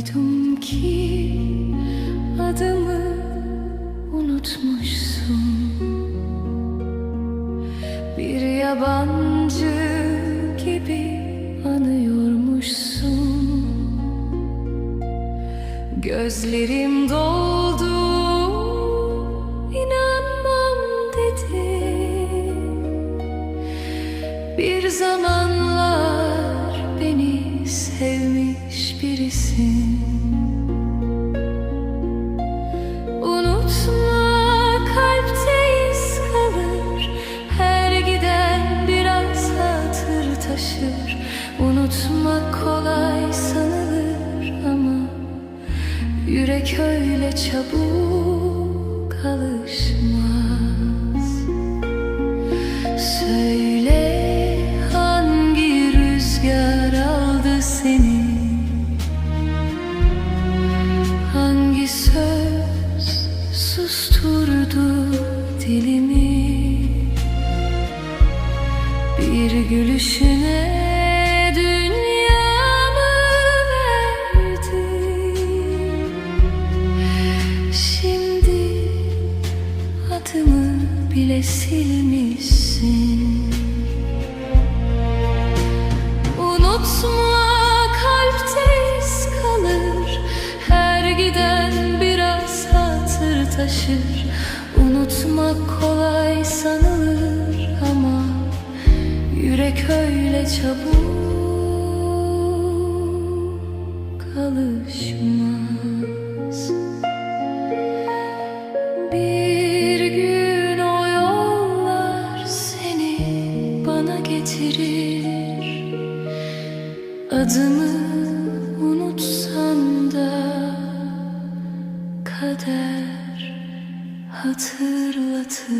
Duydum ki adımı unutmuşsun. Bir yabancı gibi anıyormuşsun. Gözlerim doldu inanmam dedi. Bir zamanlar Kolay sanılır ama Yürek öyle çabuk alışmaz. Söyle hangi rüzgar aldı seni? Hangi söz susturdu dilimi? Bir gülüşüne adımı bile silmişsin? Unutma kalpte iz kalır Her giden biraz hatır taşır. Unutmak kolay sanılır ama Yürek öyle çabuk bana getirir. Adımı unutsan da kader hatırlatır